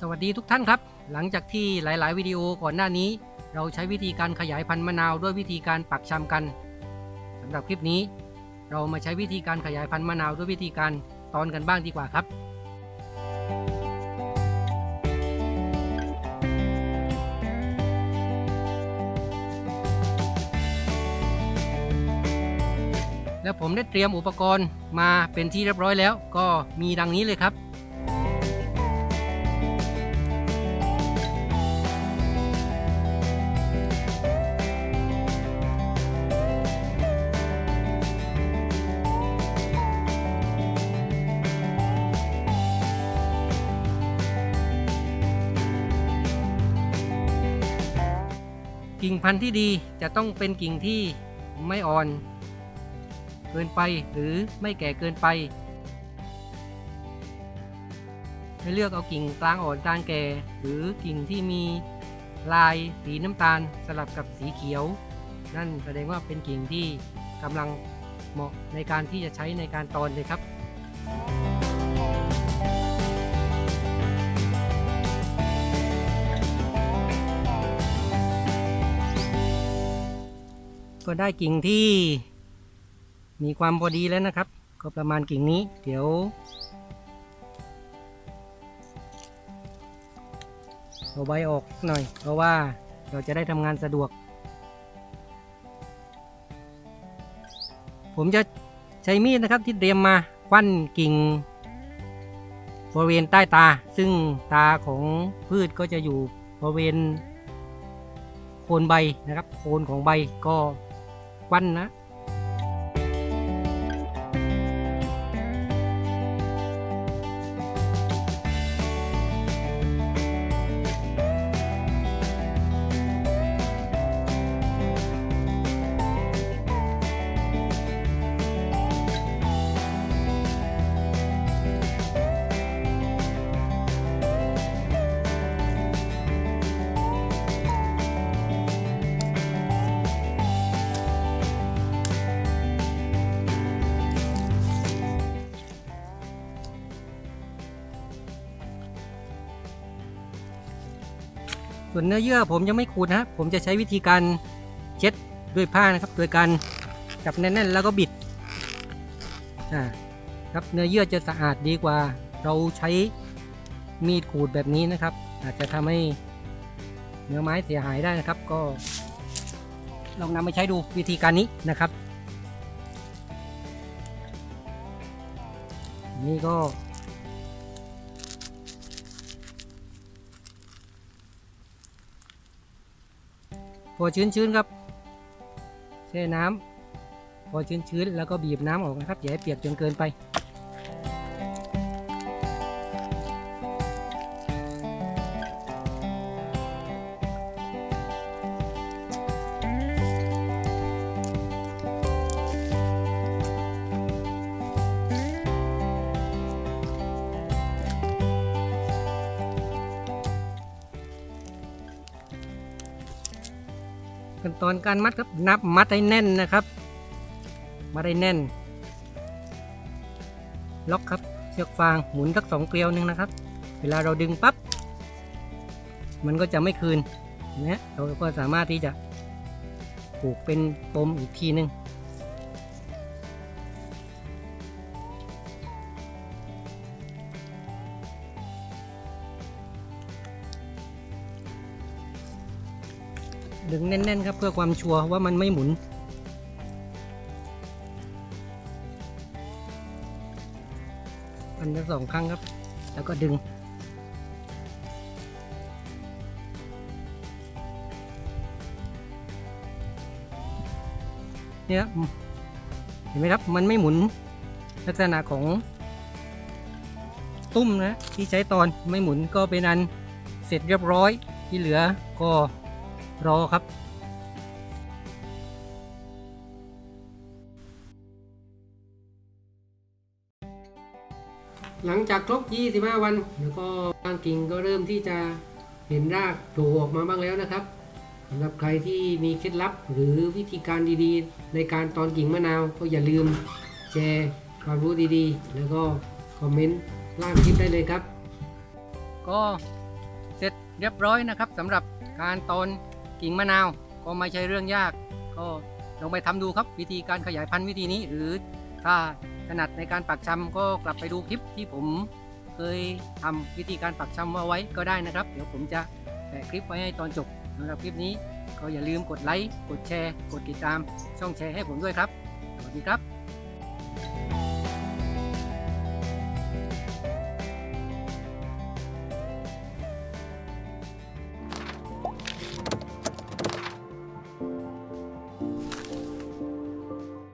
สวัสดีทุกท่านครับ หลังจากที่หลาย ๆ วิดีโอก่อนหน้านี้ เราใช้วิธีการขยายพันธุ์มะนาวด้วยวิธีการปักชำกันสำหรับคลิปนี้ เรามาใช้วิธีการขยายพันธุ์มะนาวด้วยวิธีการตอนกันบ้างดีกว่าครับแล้วผมได้เตรียมอุปกรณ์มาเป็นที่เรียบร้อยแล้ว ก็มีดังนี้เลยครับ กิ่งพันธุ์ที่ดีจะต้องเป็นกิ่งที่ไม่อ่อน เกินไปหรือไม่แก่เกินไป ให้เลือกเอากิ่งกลางอ่อนกลางแก่ หรือกิ่งที่มีลายสีน้ำตาลสลับกับสีเขียว นั่นแสดงว่าเป็นกิ่งที่กำลังเหมาะในการที่จะใช้ในการตอนเลยครับ ก็ได้กิ่งที่ มีความพอดีแล้วนะครับ ก็ประมาณกิ่งนี้ เดี๋ยว เอาใบออกหน่อย เพราะว่าเราจะได้ทำงานสะดวก ผมจะใช้มีดนะครับที่เตรียมมาควันกิ่งบริเวณใต้ตา ซึ่งตาของพืชก็จะอยู่บริเวณโคนใบนะครับ โคนของใบก็ วันนะ ส่วนเนื้อเยื่อผมยังไม่ขูดนะครับผมจะใช้วิธีการเช็ดด้วยผ้านะครับ โดยการจับแน่นๆแล้วก็บิดอ่าครับเนื้อเยื่อจะสะอาดดีกว่า เราใช้มีดขูดแบบนี้นะครับ อาจจะทำให้เนื้อไม้เสียหายได้นะครับ ก็ลองนำไปใช้ดูวิธีการนี้นะครับ นี่ก็ พอชื้นๆครับแช่น้ำพอชื้นๆแล้วก็บีบน้ำออกนะครับอย่าให้เปียกจนเกินไป ขั้นตอนการมัดครับนับมัดให้แน่นนะครับ มัดให้แน่น ล็อกครับเชือกฟางหมุนสักสองเกลียวหนึงนะครับ เวลาเราดึงปั๊บมันก็จะไม่คืนนะเราก็สามารถที่จะผูกเป็นปมอีกทีหนึง ดึงแน่นๆครับเพื่อความชัวร์ว่ามันไม่หมุนอันละสองครั้งครับ แล้วก็ดึง เนี่ยเห็นไหมครับมันไม่หมุนลักษณะของตุ้มนะที่ใช้ตอนไม่หมุนก็เป็นอันเสร็จเรียบร้อยที่เหลือก็ รอครับ หลังจากครบ 25 วัน แล้วก็บางกิ่งก็เริ่มที่จะเห็นรากโผล่ออกมาบ้างแล้วนะครับสำหรับใครที่มีเคล็ดลับหรือวิธีการดีๆ ในการตอนกิ่งมะนาวก็อย่าลืมแชร์ความรู้ดีๆ แล้วก็คอมเมนต์ล่างคลิปได้เลยครับ ก็เสร็จเรียบร้อยนะครับสำหรับการตอน กิ่งมะนาวก็ไม่ใช่เรื่องยาก ก็ลองไปทำดูครับ วิธีการขยายพันธุ์วิธีนี้ หรือถ้าถนัดในการปักชำก็กลับไปดูคลิปที่ผมเคยทำวิธีการปักชำเอาไว้ก็ได้นะครับ เดี๋ยวผมจะแปะคลิปไว้ให้ตอนจบสำหรับคลิปนี้ก็อย่าลืมกดไลค์กดแชร์ กดติดตาม ช่องแชร์ให้ผมด้วยครับสวัสดีครับ